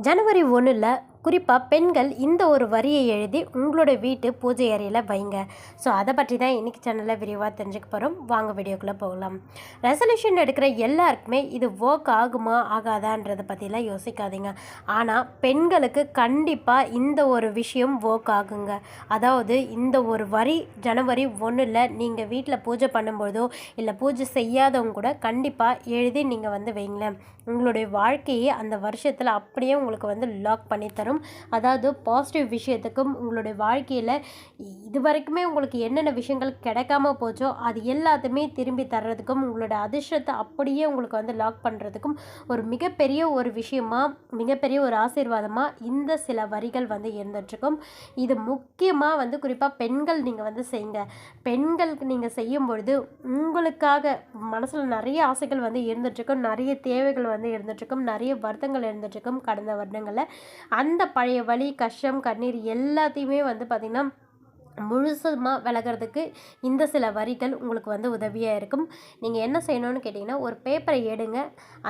ஜனவரி ஒன்றில் குறிப்பாக பெண்கள் இந்த ஒரு வரியை எழுதி உங்களோட வீட்டு பூஜை அறையில் வைங்க. ஸோ அதை பற்றி தான் இன்றைக்கி சேனலில் விரிவாக தெரிஞ்சுக்க போகிறோம் வாங்க வீடியோக்குள்ளே போகலாம். ரெசல்யூஷன் எடுக்கிற எல்லாருக்குமே இது ஒர்க் ஆகுமா ஆகாதான்றதை பற்றிலாம் யோசிக்காதீங்க. ஆனால் பெண்களுக்கு கண்டிப்பாக இந்த ஒரு விஷயம் ஒர்க் ஆகுங்க. அதாவது இந்த ஒரு வரி ஜனவரி ஒன்றில் நீங்கள் வீட்டில் பூஜை பண்ணும்போதோ இல்லை பூஜை செய்யாதவங்க கூட கண்டிப்பாக எழுதி நீங்கள் வந்து வைங்களேன். உங்களுடைய வாழ்க்கையை அந்த வருஷத்தில் அப்படியே உங்களுக்கு வந்து லாக் பண்ணி வரும். அதாவது பாசிட்டிவ் விஷயத்துக்கும் உங்களுடைய வாழ்க்கையில் இது வரைக்குமே உங்களுக்கு என்னென்ன விஷயங்கள் கிடைக்காம போச்சோ அது எல்லாத்தையுமே திரும்பி தர்றதுக்கும் உங்களோட அதிர்ஷ்டத்தை அப்படியே உங்களுக்கு வந்து லாக் பண்ணுறதுக்கும் ஒரு மிகப்பெரிய ஒரு விஷயமா மிகப்பெரிய ஒரு ஆசீர்வாதமாக இந்த சில வரிகள் வந்து இருந்துகிட்ருக்கும் இது முக்கியமாக வந்து குறிப்பாக பெண்கள் நீங்கள் வந்து செய்யுங்க. பெண்களுக்கு நீங்கள் செய்யும் பொழுது உங்களுக்காக மனசில் நிறைய ஆசைகள் வந்து இருந்துகிட்ருக்கும் நிறைய தேவைகள் வந்து இருந்துகிட்ருக்கும் நிறைய வருத்தங்கள் இருந்துகிட்ருக்கும் கடந்த வருடங்களில். அந்த பழைய வலி கஷ்டம் கண்ணீர் எல்லாத்தையுமே வந்து பார்த்திங்கன்னா முழுசுமாக விலகிறதுக்கு இந்த சில வரிகள் உங்களுக்கு வந்து உதவியாக இருக்கும். நீங்கள் என்ன செய்யணும்னு கேட்டிங்கன்னா ஒரு பேப்பரை எடுங்க.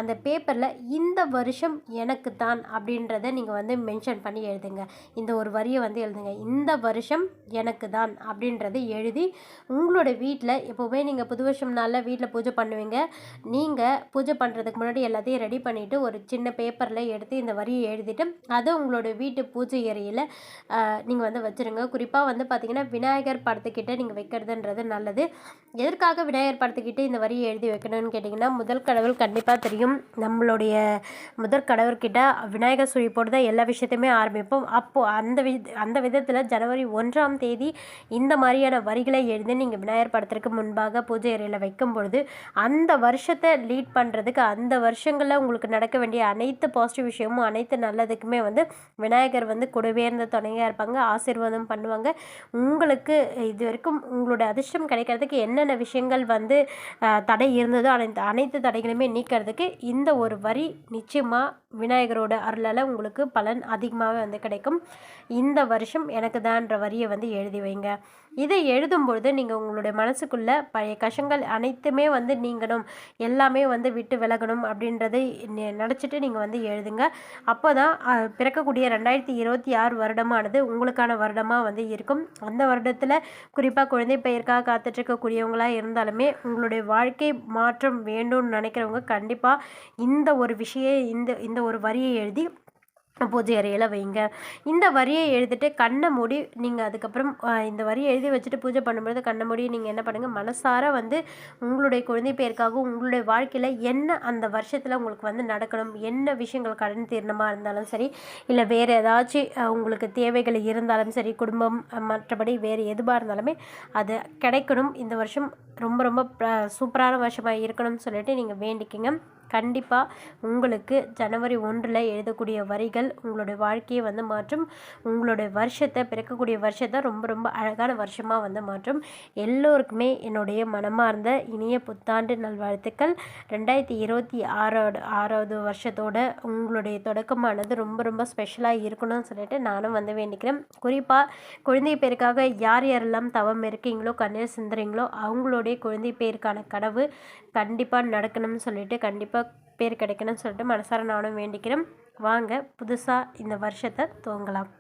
அந்த பேப்பரில் இந்த வருஷம் எனக்கு தான் அப்படின்றத நீங்கள் வந்து மென்ஷன் பண்ணி எழுதுங்க. இந்த ஒரு வரியை வந்து எழுதுங்க. இந்த வருஷம் எனக்கு தான் அப்படின்றத எழுதி உங்களோட வீட்டில் எப்போவுமே நீங்கள் புது வருஷம் நாளில் வீட்டில் பூஜை பண்ணுவீங்க. நீங்கள் பூஜை பண்ணுறதுக்கு முன்னாடி எல்லாத்தையும் ரெடி பண்ணிவிட்டு ஒரு சின்ன பேப்பரில் எடுத்து இந்த வரியை எழுதிட்டு அதை உங்களோட வீட்டு பூஜை ஏரியில் நீங்கள் வந்து வச்சுருங்க. குறிப்பாக வந்து பார்த்திங்கன்னா விநாயகர் படத்துக்கிட்ட நீங்கள் வைக்கிறதுன்றது நல்லது. எதற்காக விநாயகர் படத்துக்கிட்ட இந்த வரியை எழுதி வைக்கணும்னு கேட்டிங்கன்னா முதல் கடவுள் கண்டிப்பாக தெரியும். நம்மளுடைய முதற் கடவுள்கிட்ட விநாயகர் சுழி போட்டு தான் எல்லா விஷயத்தையுமே ஆரம்பிப்போம். அப்போது அந்த வி அந்த விதத்தில் ஜனவரி ஒன்றாம் தேதி இந்த மாதிரியான வரிகளை எழுதி நீங்கள் விநாயகர் படத்திற்கு முன்பாக பூஜை அறையில் வைக்கும் பொழுது அந்த வருஷத்தை லீட் பண்ணுறதுக்கு அந்த வருஷங்களில் உங்களுக்கு நடக்க வேண்டிய அனைத்து பாசிட்டிவ் விஷயமும் அனைத்து நல்லதுக்குமே வந்து விநாயகர் வந்து கூடவே இருந்த துணையாக இருப்பாங்க. ஆசீர்வாதம் பண்ணுவாங்க. உங்களுக்கு இது வரைக்கும் உங்களோட அதிர்ஷ்டம் கிடைக்கிறதுக்கு என்னென்ன விஷயங்கள் வந்து தடை இருந்ததோ அனைத்து அனைத்து தடைகளுமே நீக்கிறதுக்கு இந்த ஒரு வரி நிச்சயமாக விநாயகரோட அருளால் உங்களுக்கு பலன் அதிகமாகவே வந்து கிடைக்கும். இந்த வருஷம் எனக்கு தான்ற வரியை வந்து எழுதி வைங்க. இதை எழுதும்பொழுது நீங்கள் உங்களுடைய மனசுக்குள்ளே பழைய கஷங்கள் அனைத்துமே வந்து நீங்கணும். எல்லாமே வந்து விட்டு விலகணும் அப்படின்றதை நினச்சிட்டு நீங்கள் வந்து எழுதுங்க. அப்போ தான் பிறக்கக்கூடிய ரெண்டாயிரத்தி இருபத்தி ஆறு வருடமானது உங்களுக்கான வருடமாக வந்து இருக்கும். அந்த வருடத்தில் குறிப்பாக குழந்தை பெயருக்காக காத்துட்ருக்கக்கூடியவங்களாக இருந்தாலுமே உங்களுடைய வாழ்க்கை மாற்றம் வேண்டும்னு நினைக்கிறவங்க கண்டிப்பாக இந்த ஒரு விஷயம் இந்த இந்த ஒரு வரியை எழுதி பூஜை அறையில் வைங்க. இந்த வரியை எழுதிட்டு கண்ணை மூடி நீங்கள் அதுக்கப்புறம் இந்த வரியை எழுதி வச்சுட்டு பூஜை பண்ணும்போது கண்ணை மூடி நீங்கள் என்ன பண்ணுங்கள் மனசார வந்து உங்களுடைய குழந்தை பேருக்காகவும் உங்களுடைய வாழ்க்கையில் என்ன அந்த வருஷத்தில் உங்களுக்கு வந்து நடக்கணும்? என்ன விஷயங்கள் கடன் தீர்ணமாக இருந்தாலும் சரி இல்லை வேறு ஏதாச்சும் உங்களுக்கு தேவைகள் இருந்தாலும் சரி குடும்பம் மற்றபடி வேறு எதுவாக இருந்தாலுமே அது கிடைக்கணும். இந்த வருஷம் ரொம்ப ரொம்ப சூப்பரான வருஷமாக இருக்கணும்னு சொல்லிட்டு நீங்கள் வேண்டிக்கிங்க. கண்டிப்பாக உங்களுக்கு ஜனவரி ஒன்றில் எழுதக்கூடிய வரிகள் உங்களுடைய வாழ்க்கையை வந்து மாற்றும். உங்களுடைய வருஷத்தை பிறக்கக்கூடிய வருஷத்தை ரொம்ப ரொம்ப அழகான வருஷமாக வந்து மாற்றும். எல்லோருக்குமே என்னுடைய மனமார்ந்த இனிய புத்தாண்டு நல்வாழ்த்துக்கள். ரெண்டாயிரத்தி இருபத்தி ஆறாவது ஆறாவது வருஷத்தோட உங்களுடைய தொடக்கமானது ரொம்ப ரொம்ப ஸ்பெஷலாக இருக்கணும்னு சொல்லிட்டு நானும் வந்து வேண்டிக்கிறேன். குறிப்பாக குழந்தை பேருக்காக யார் யாரெல்லாம் தவம் இருக்கீங்களோ கண்ணீர் சிந்துறீங்களோ அவங்களுடைய குழந்தை பேருக்கான கனவு கண்டிப்பாக நடக்கணும்னு சொல்லிட்டு கண்டிப்பாக பேர் கிடைக்கணும்னு சொல்லிட்டு மனசார நானும் வேண்டிக்கிறேன். வாங்க புதுசாக இந்த வருஷத்தை துவங்கலாம்.